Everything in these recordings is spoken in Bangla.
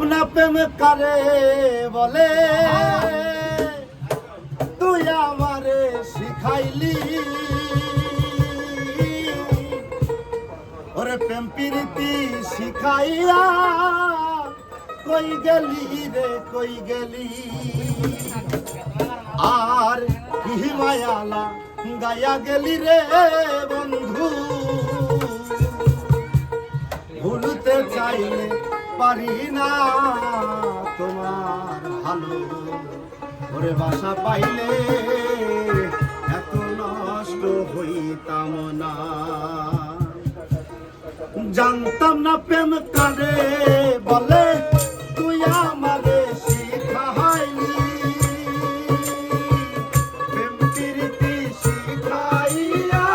জানতাম না প্রেম কারে বলে? তুই আমারে শিখাইলি। ওরে প্রেম প্রীতি শিখাইয়া কই গেলি রে, কই গেলি? আর কি মায়ালা গায়া গেলি রে, বন্ধু? ভুলতে চাইলে পারি না তোমার ভালো। ওরে বাসা পাইলে এত নষ্ট হইতাম না। জানতাম না প্রেম কারে বলে প্রেম প্রীতি শিখাইয়া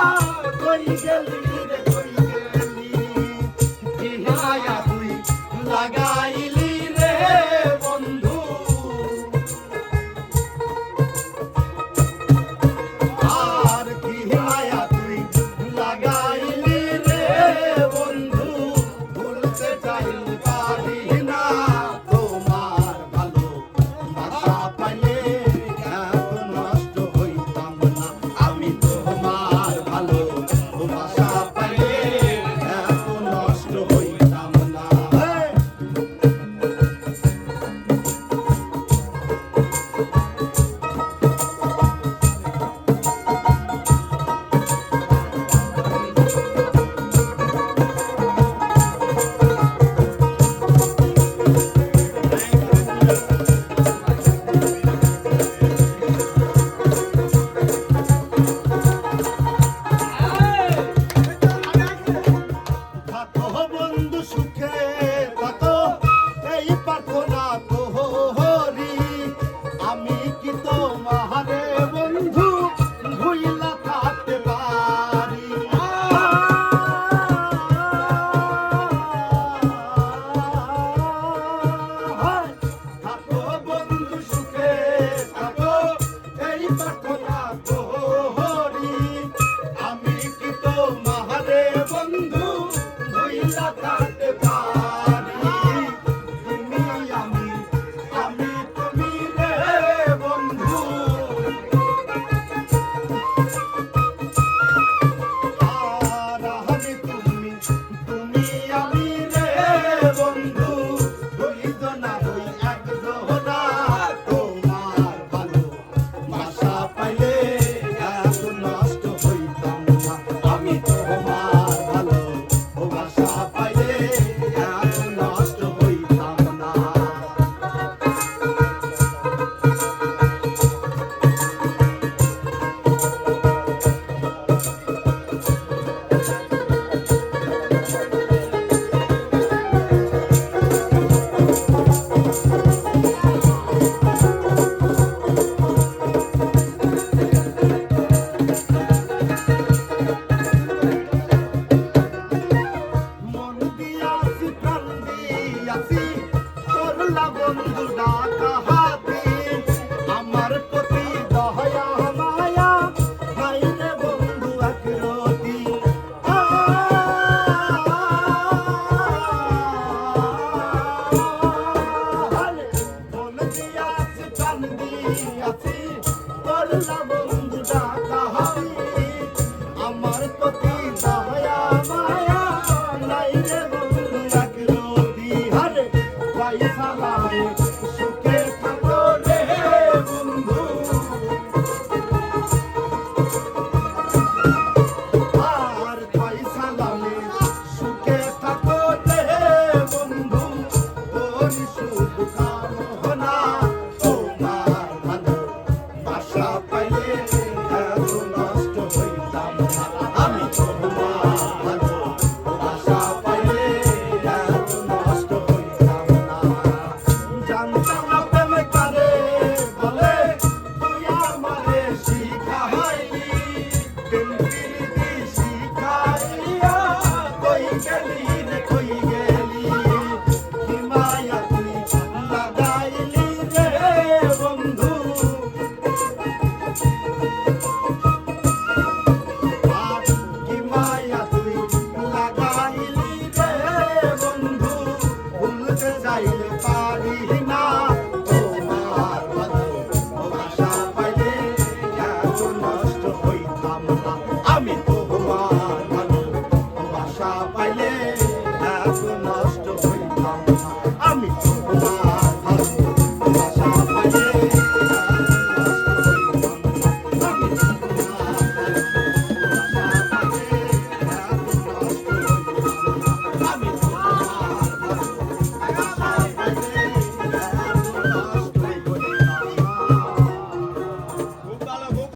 করলা বন্ধু, ডাকা হাতি, আমার প্রতি দয়া মায়া নাই রে বন্ধু এক রতি। মন দিয়াছি প্রাণ দিয়াছি করলা বন্ধু, ডাকা